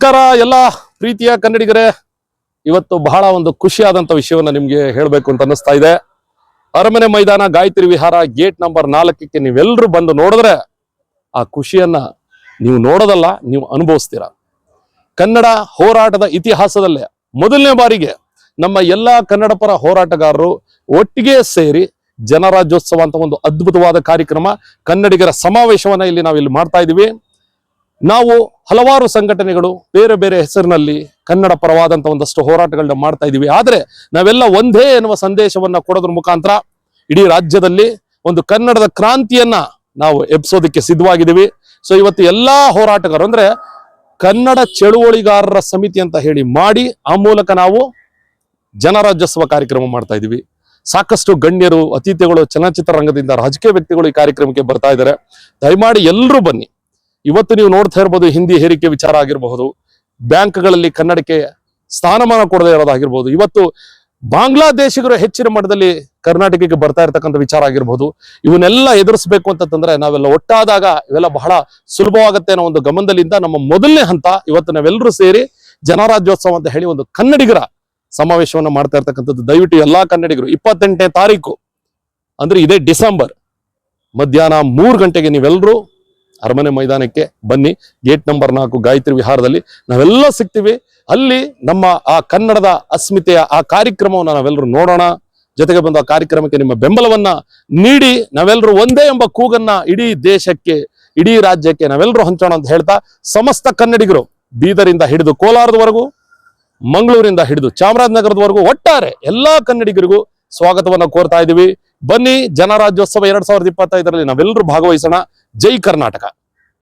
ನಮಸ್ಕಾರ ಎಲ್ಲ ಪ್ರೀತಿಯ ಕನ್ನಡಿಗರೇ. ಇವತ್ತು ಬಹಳ ಒಂದು ಖುಷಿಯಾದಂತ ವಿಷಯವನ್ನ ನಿಮ್ಗೆ ಹೇಳಬೇಕು ಅಂತ ಅನ್ನಿಸ್ತಾ ಇದೆ. ಅರಮನೆ ಮೈದಾನ ಗಾಯತ್ರಿ ವಿಹಾರ ಗೇಟ್ ನಂಬರ್ ನಾಲ್ಕಕ್ಕೆ ನೀವೆಲ್ಲರೂ ಬಂದು ನೋಡಿದ್ರೆ ಆ ಖುಷಿಯನ್ನ ನೀವು ನೋಡೋದಲ್ಲ, ನೀವು ಅನುಭವಿಸ್ತೀರ. ಕನ್ನಡ ಹೋರಾಟದ ಇತಿಹಾಸದಲ್ಲೇ ಮೊದಲನೇ ಬಾರಿಗೆ ನಮ್ಮ ಎಲ್ಲ ಕನ್ನಡ ಪರ ಹೋರಾಟಗಾರರು ಒಟ್ಟಿಗೆ ಸೇರಿ ಜನರಾಜ್ಯೋತ್ಸವ ಅಂತ ಒಂದು ಅದ್ಭುತವಾದ ಕಾರ್ಯಕ್ರಮ ಕನ್ನಡಿಗರ ಸಮಾವೇಶವನ್ನ ಇಲ್ಲಿ ನಾವು ಇಲ್ಲಿ ಮಾಡ್ತಾ ಇದೀವಿ ನಾವು ಹಲವಾರು ಸಂಘಟನೆಗಳು ಬೇರೆ ಬೇರೆ ಹೆಸರಿನಲ್ಲಿ ಕನ್ನಡ ಪರವಾದಂಥ ಒಂದಷ್ಟು ಹೋರಾಟಗಳನ್ನ ಮಾಡ್ತಾ ಇದ್ದೀವಿ ಆದರೆ ನಾವೆಲ್ಲ ಒಂದೇ ಎನ್ನುವ ಸಂದೇಶವನ್ನ ಕೊಡೋದ್ರ ಮುಖಾಂತರ ಇಡೀ ರಾಜ್ಯದಲ್ಲಿ ಒಂದು ಕನ್ನಡದ ಕ್ರಾಂತಿಯನ್ನ ನಾವು ಎಬ್ಸೋದಕ್ಕೆ ಸಿದ್ಧವಾಗಿದ್ದೀವಿ. ಸೊ ಇವತ್ತು ಎಲ್ಲಾ ಹೋರಾಟಗಾರರು, ಅಂದ್ರೆ ಕನ್ನಡ ಚಳುವಳಿಗಾರರ ಸಮಿತಿ ಅಂತ ಹೇಳಿ ಮಾಡಿ, ಆ ಮೂಲಕ ನಾವು ಜನರಾಜ್ಯೋತ್ಸವ ಕಾರ್ಯಕ್ರಮ ಮಾಡ್ತಾ ಇದ್ದೀವಿ ಸಾಕಷ್ಟು ಗಣ್ಯರು, ಅತಿಥಿಗಳು, ಚಲನಚಿತ್ರ ರಂಗದಿಂದ ರಾಜಕೀಯ ವ್ಯಕ್ತಿಗಳು ಈ ಕಾರ್ಯಕ್ರಮಕ್ಕೆ ಬರ್ತಾ ಇದ್ದಾರೆ. ದಯಮಾಡಿ ಎಲ್ಲರೂ ಬನ್ನಿ. ಇವತ್ತು ನೀವು ನೋಡ್ತಾ ಇರ್ಬೋದು ಹಿಂದಿ ಹೇರಿಕೆ ವಿಚಾರ ಆಗಿರಬಹುದು. ಬ್ಯಾಂಕ್ಗಳಲ್ಲಿ ಕನ್ನಡಕ್ಕೆ ಸ್ಥಾನಮಾನ ಕೊಡದೇ ಇರೋದಾಗಿರ್ಬೋದು ಇವತ್ತು ಬಾಂಗ್ಲಾದೇಶಿಗರು ಹೆಚ್ಚಿನ ಮಟ್ಟದಲ್ಲಿ ಕರ್ನಾಟಕಕ್ಕೆ ಬರ್ತಾ ಇರತಕ್ಕಂಥ ವಿಚಾರ ಆಗಿರ್ಬೋದು. ಇವನ್ನೆಲ್ಲ ಎದುರಿಸಬೇಕು ಅಂತಂದ್ರೆ ನಾವೆಲ್ಲ ಒಟ್ಟಾದಾಗ ಇವೆಲ್ಲ ಬಹಳ ಸುಲಭವಾಗುತ್ತೆ ಅನ್ನೋ ಒಂದು ಗಮನದಲ್ಲಿಂದ ನಮ್ಮ ಮೊದಲನೇ ಹಂತ ಇವತ್ತು ನಾವೆಲ್ಲರೂ ಸೇರಿ ಜನರಾಜ್ಯೋತ್ಸವ ಅಂತ ಹೇಳಿ ಒಂದು ಕನ್ನಡಿಗರ ಸಮಾವೇಶವನ್ನು ಮಾಡ್ತಾ ಇರ್ತಕ್ಕಂಥದ್ದು. ದಯವಿಟ್ಟು ಎಲ್ಲಾ ಕನ್ನಡಿಗರು, ಇಪ್ಪತ್ತೆಂಟನೇ ತಾರೀಕು, ಅಂದ್ರೆ ಇದೇ ಡಿಸೆಂಬರ್ ಮಧ್ಯಾಹ್ನ ಮೂರು ಗಂಟೆಗೆ ನೀವೆಲ್ಲರೂ ಅರಮನೆ ಮೈದಾನಕ್ಕೆ ಬನ್ನಿ. ಗೇಟ್ ನಂಬರ್ ನಾಲ್ಕು ಗಾಯತ್ರಿ ವಿಹಾರದಲ್ಲಿ ನಾವೆಲ್ಲ ಸಿಗ್ತೀವಿ. ಅಲ್ಲಿ ನಮ್ಮ ಆ ಕನ್ನಡದ ಅಸ್ಮಿತೆಯ ಆ ಕಾರ್ಯಕ್ರಮವನ್ನು ನಾವೆಲ್ಲರೂ ನೋಡೋಣ. ಜೊತೆಗೆ ಬಂದು ಆ ಕಾರ್ಯಕ್ರಮಕ್ಕೆ ನಿಮ್ಮ ಬೆಂಬಲವನ್ನ ನೀಡಿ. ನಾವೆಲ್ಲರೂ ಒಂದೇ ಎಂಬ ಕೂಗನ್ನ ಇಡೀ ದೇಶಕ್ಕೆ, ಇಡೀ ರಾಜ್ಯಕ್ಕೆ ನಾವೆಲ್ಲರೂ ಹಂಚೋಣ ಅಂತ ಹೇಳ್ತಾ ಸಮಸ್ತ ಕನ್ನಡಿಗರು ಬೀದರಿಂದ ಹಿಡಿದು ಕೋಲಾರದವರೆಗೂ, ಮಂಗಳೂರಿಂದ ಹಿಡಿದು ಚಾಮರಾಜನಗರದವರೆಗೂ ಒಟ್ಟಾರೆ ಎಲ್ಲಾ ಕನ್ನಡಿಗರಿಗೂ ಸ್ವಾಗತವನ್ನು ಕೋರ್ತಾ ಇದೀವಿ ಬನ್ನಿ ಜನರಾಜ್ಯೋತ್ಸವ ಎರಡ್ ಸಾವಿರದ ಇಪ್ಪತ್ತೈದರಲ್ಲಿ ನಾವೆಲ್ಲರೂ ಭಾಗವಹಿಸೋಣ. ಜೈ ಕರ್ನಾಟಕ.